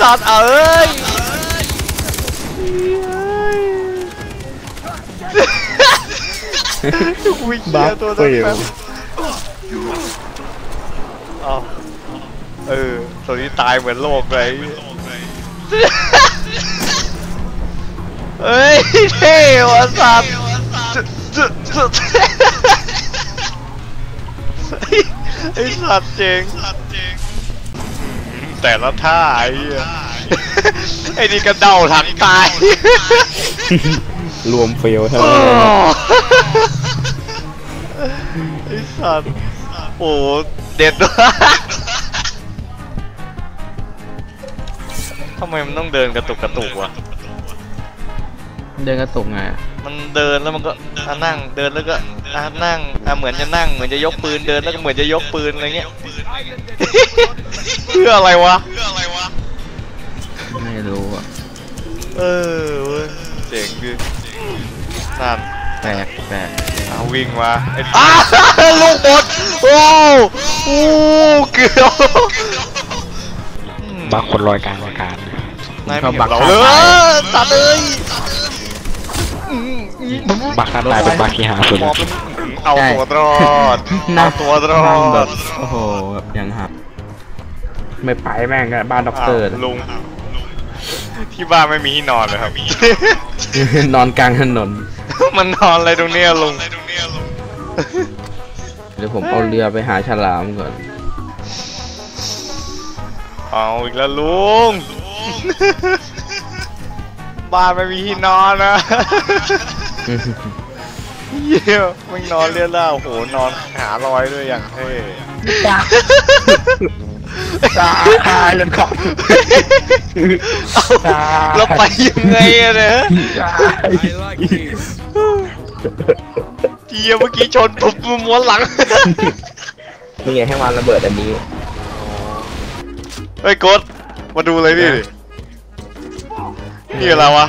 สัตว์เอ้ยกูเหี้ยตัวนั้นแป๊บเอาเออตัวนี้ตายเหมือนโลกเลยเฮ้ยเท่ว่ะสัตว์จุดจุดไอสัตว์เจ๋ง แต่ละท่าไอ้เหี้ยไอ้นี่กระเดาถังตาย รวมเฟลทั้งโอ้นั้นเลยไอสัตว์โอ้เด็ดว่ะทำไมมันต้องเดินกระตุกกระตุกวะ เดินกระตุกไงอะมันเดินแล้วมันก็อะนั่งเดินแล้วก็อะนั่งอะเหมือนจะนั่งเหมือนจะยกปืนเดินแล้วก็เหมือนจะยกปืนอะไรเงี้ย เพื่ออะไรวะ ไม่รู้อะเออเว้ยเจ๋งดินั่นแปลกแปลกเอาวิ่งมาไอ้อ้าลูกหมดโอ้โอ้เกือบบางคนลอยกลางอากาศนายไม่เห็นเราเลยตัดเลยอืมอืมบักนั้นตายเป็นบักที่หาสุดหมอเป็นเอาตัวรอดนั่เอางตัวรอนั่งแบด บโอ้โหแบบยังหัก ไม่ไปแม่งกันบ้านด็อกเตอร์าวลุงที่บ้านไม่มีที่นอนเลยครับ นอนกลางถนน มันนอนอะไรตรงเนี้ยลุงเดี๋ยวผมเอาเรือไปหาฉลามก่อน เอาอีกแล้วลุง บ้านไม่มีที่นอนนะเยี่ยมมึงนอนเรียล่าโอ้โหนอนหารอยด้วยอย่างเท่ ตายเลยครับเอาแล้วไปยังไงอะเนี่ยเจียเมื่อกี้ชนปุ๊บม้วนหลังนี่ไงให้วางระเบิดอันนี้เฮ้ยกดมาดูเลยนี่ดินี่อะไรวะ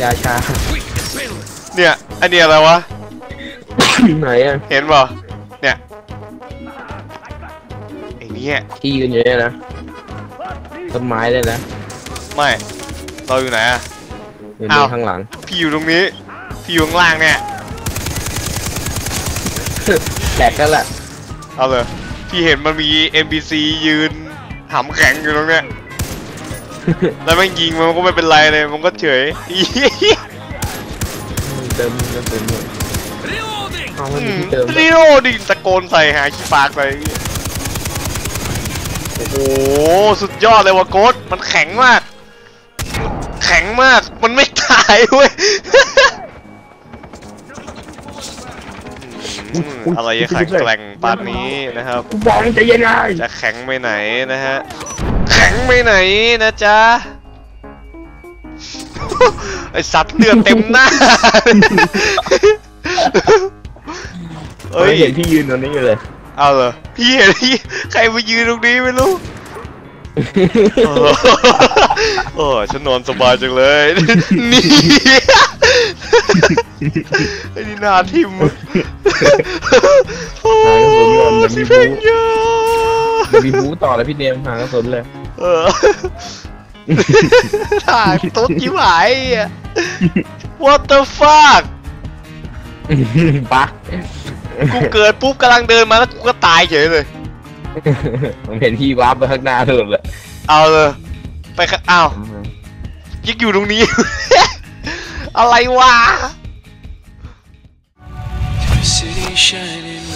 ยาชาเนี่ยอันนี้อะไรวะไหนอะเห็นเปล่ เนี่ยไอ้เนี่ยที่ยืนอยู่เนี่ยนะต้นไม้เลยนะไม่ เราอยู่ไหนอะอยู่อ้าวข้างหลัง พี่อยู่ตรงนี้ พี่อยู่ข้างล่างเนี่ยแตกกันแหละเอาเลยพี่เห็นมันมี NPC ยืนหำแข็งอยู่ตรงเนี้ยแล้วแม่งยิงมันก็ไม่เป็นไรเลย มันก็เฉยอีเติมกระสุนหมดเอาไม่มีที่เติมรีโรดิตะโกนใส่หาขี้ปากไป โอ้โหสุดยอดเลยว่ะโกดมันแข็งมาก แข็งมากมันไม่ตายเว้ยอืมอะไรจะแข็งแกร่งปานนี้นะครับ กูบอกมึงใจเย็นไงจะแข็งไปไหนนะฮะ แข็งไปไหนนะจ๊ะ ไอสัตว์เลือดเต็มหน้าเอ้ย เห็นพี่ยืนตรงนี้อยู่เลย เอาเหรอพี่เห็นพี่ใครมายืนตรงนี้ไม่รู้ โอ้โหโอ้ฉันนอนสบายจังเลย นี่ไอ้นี่หนาทิมโอ้สิเพลงเยอะเดี๋ยวมีบูต่อเลยพี่เนมหากระสุนเลยเออถ่ายตุ๊ดยิ้มหายอะ What the fuck ปัก กูเกิดปุ๊บกำลังเดินมาแล้วกูก็ตายเฉยเลย ผมเห็นพี่วาร์ปไปข้างหน้าถนนเลยเอาเลยไปข้างอ้าวยิกอยู่ตรงนี้ อะไรวะ City shining